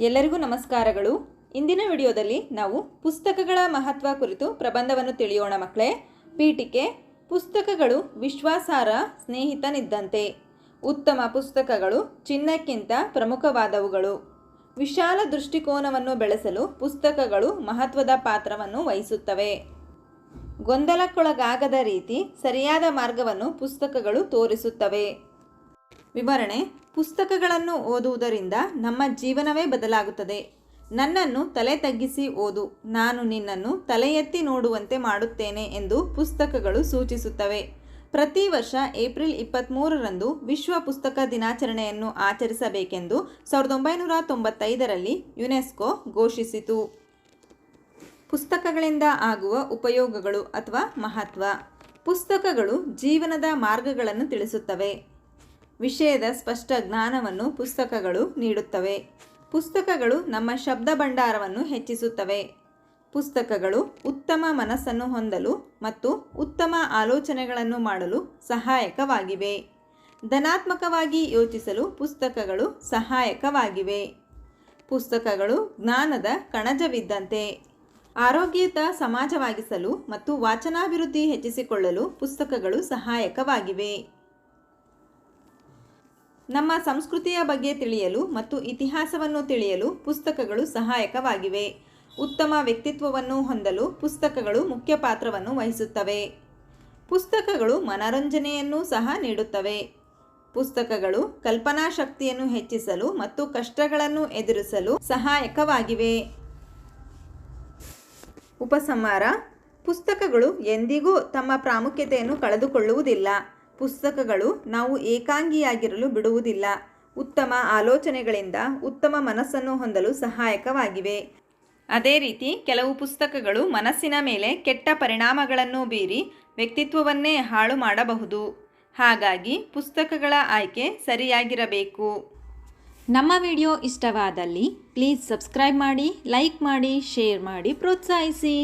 ಎಲ್ಲರಿಗೂ ನಮಸ್ಕಾರಗಳು. ಇಂದಿನ ವಿಡಿಯೋದಲ್ಲಿ ನಾವು ಪುಸ್ತಕಗಳ ಮಹತ್ವ ಕುರಿತು ಪ್ರಬಂಧವನ್ನು ತಿಳಿಯೋಣ ಮಕ್ಕಳೇ. ಪೀಠಿಕೆ, ಪುಸ್ತಕಗಳು ವಿಶ್ವಾಸಾರ ಸ್ನೇಹಿತನಿದ್ದಂತೆ ಉತ್ತಮ ಪುಸ್ತಕಗಳು ಚಿನ್ನಕ್ಕಿಂತ ಪ್ರಮುಖವಾದವುಗಳು. ವಿಶಾಲ ದೃಷ್ಟಿಕೋನವನ್ನು ಬೆಳೆಸಲು ಪುಸ್ತಕಗಳು ಮಹತ್ವದ ಪಾತ್ರವನ್ನು ವಹಿಸುತ್ತವೆ. ಗೊಂದಲಕ್ಕೊಳಗಾಗದ ರೀತಿ ಸರಿಯಾದ ಮಾರ್ಗವನ್ನು ಪುಸ್ತಕಗಳು ತೋರಿಸುತ್ತವೆ. ವಿವರಣೆ, ಪುಸ್ತಕಗಳನ್ನು ಓದುವುದರಿಂದ ನಮ್ಮ ಜೀವನವೇ ಬದಲಾಗುತ್ತದೆ. ನನ್ನನ್ನು ತಲೆ ತಗ್ಗಿಸಿ ಓದು. ನಾನು ನಿನ್ನನ್ನು ತಲೆ ಎತ್ತಿ ನೋಡುವಂತೆ ಮಾಡುತ್ತೇನೆ ಎಂದು ಪುಸ್ತಕಗಳು ಸೂಚಿಸುತ್ತವೆ. ಪ್ರತಿ ವರ್ಷ ಏಪ್ರಿಲ್ ಇಪ್ಪತ್ತ್ಮೂರರಂದು ವಿಶ್ವ ಪುಸ್ತಕ ದಿನಾಚರಣೆಯನ್ನು ಆಚರಿಸಬೇಕೆಂದು ಸಾವಿರದ ಒಂಬೈನೂರ ತೊಂಬತ್ತೈದರಲ್ಲಿ ಯುನೆಸ್ಕೋ ಘೋಷಿಸಿತು. ಪುಸ್ತಕಗಳಿಂದ ಆಗುವ ಉಪಯೋಗಗಳು ಅಥವಾ ಮಹತ್ವ. ಪುಸ್ತಕಗಳು ಜೀವನದ ಮಾರ್ಗಗಳನ್ನು ತಿಳಿಸುತ್ತವೆ. ವಿಷಯದ ಸ್ಪಷ್ಟ ಜ್ಞಾನವನ್ನು ಪುಸ್ತಕಗಳು ನೀಡುತ್ತವೆ. ಪುಸ್ತಕಗಳು ನಮ್ಮ ಶಬ್ದ ಭಂಡಾರವನ್ನು ಹೆಚ್ಚಿಸುತ್ತವೆ. ಪುಸ್ತಕಗಳು ಉತ್ತಮ ಮನಸ್ಸನ್ನು ಹೊಂದಲು ಮತ್ತು ಉತ್ತಮ ಆಲೋಚನೆಗಳನ್ನು ಮಾಡಲು ಸಹಾಯಕವಾಗಿವೆ. ಧನಾತ್ಮಕವಾಗಿ ಯೋಚಿಸಲು ಪುಸ್ತಕಗಳು ಸಹಾಯಕವಾಗಿವೆ. ಪುಸ್ತಕಗಳು ಜ್ಞಾನದ ಕಣಜವಿದ್ದಂತೆ. ಆರೋಗ್ಯಯುತ ಸಮಾಜವಾಗಿಸಲು ಮತ್ತು ವಾಚನಾಭಿವೃದ್ಧಿ ಹೆಚ್ಚಿಸಿಕೊಳ್ಳಲು ಪುಸ್ತಕಗಳು ಸಹಾಯಕವಾಗಿವೆ. ನಮ್ಮ ಸಂಸ್ಕೃತಿಯ ಬಗ್ಗೆ ತಿಳಿಯಲು ಮತ್ತು ಇತಿಹಾಸವನ್ನು ತಿಳಿಯಲು ಪುಸ್ತಕಗಳು ಸಹಾಯಕವಾಗಿವೆ. ಉತ್ತಮ ವ್ಯಕ್ತಿತ್ವವನ್ನು ಹೊಂದಲು ಪುಸ್ತಕಗಳು ಮುಖ್ಯ ಪಾತ್ರವನ್ನು ವಹಿಸುತ್ತವೆ. ಪುಸ್ತಕಗಳು ಮನರಂಜನೆಯನ್ನು ಸಹ ನೀಡುತ್ತವೆ. ಪುಸ್ತಕಗಳು ಕಲ್ಪನಾ ಶಕ್ತಿಯನ್ನು ಹೆಚ್ಚಿಸಲು ಮತ್ತು ಕಷ್ಟಗಳನ್ನು ಎದುರಿಸಲು ಸಹಾಯಕವಾಗಿವೆ. ಉಪಸಂಹಾರ. ಪುಸ್ತಕಗಳು ಎಂದಿಗೂ ತಮ್ಮ ಪ್ರಾಮುಖ್ಯತೆಯನ್ನು ಕಳೆದುಕೊಳ್ಳುವುದಿಲ್ಲ. ಪುಸ್ತಕಗಳು ನಾವು ಏಕಾಂಗಿಯಾಗಿರಲು ಬಿಡುವುದಿಲ್ಲ. ಉತ್ತಮ ಆಲೋಚನೆಗಳಿಂದ ಉತ್ತಮ ಮನಸ್ಸನ್ನು ಹೊಂದಲು ಸಹಾಯಕವಾಗಿವೆ. ಅದೇ ರೀತಿ ಕೆಲವು ಪುಸ್ತಕಗಳು ಮನಸ್ಸಿನ ಮೇಲೆ ಕೆಟ್ಟ ಪರಿಣಾಮಗಳನ್ನು ಬೀರಿ ವ್ಯಕ್ತಿತ್ವವನ್ನೇ ಹಾಳು ಮಾಡಬಹುದು. ಹಾಗಾಗಿ ಪುಸ್ತಕಗಳ ಆಯ್ಕೆ ಸರಿಯಾಗಿರಬೇಕು. ನಮ್ಮ ವಿಡಿಯೋ ಇಷ್ಟವಾದಲ್ಲಿ ಪ್ಲೀಸ್ ಸಬ್ಸ್ಕ್ರೈಬ್ ಮಾಡಿ, ಲೈಕ್ ಮಾಡಿ, ಶೇರ್ ಮಾಡಿ, ಪ್ರೋತ್ಸಾಹಿಸಿ.